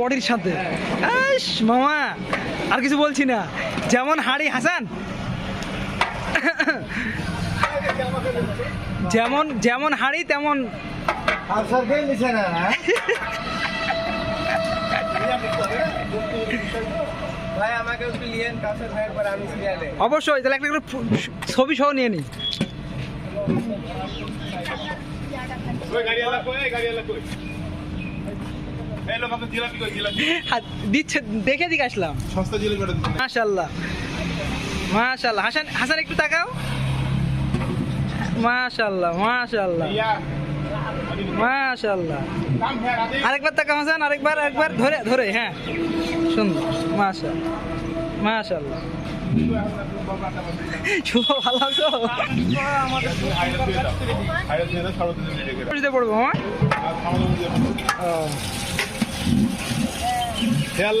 বডির সাথে। মামা, আর কিছু বলছি না। যেমন হাড়ি, হাসান। যেমন যেমন হাড়ি, তেমন না অবশ্যই, তাহলে একটা ছবি সহ নিয়ে ওই গাড়ি দিচ্ছে দেখে দিকে আসলাম। মাশাল্লাহ মাশাল্লাহ হাসান হাসান একটু তাকাও। মাশাল্লাহ মাশাল্লাহ মাশাল্লাহ কাম আরেকবার তাকাও হাসান আরেকবার আরেকবার। ধরে ধরে হ্যাঁ। সুন্দর। মাশাল্লাহ মাশাল্লাহ শুভ ভালো আছো পড়ব আমার আর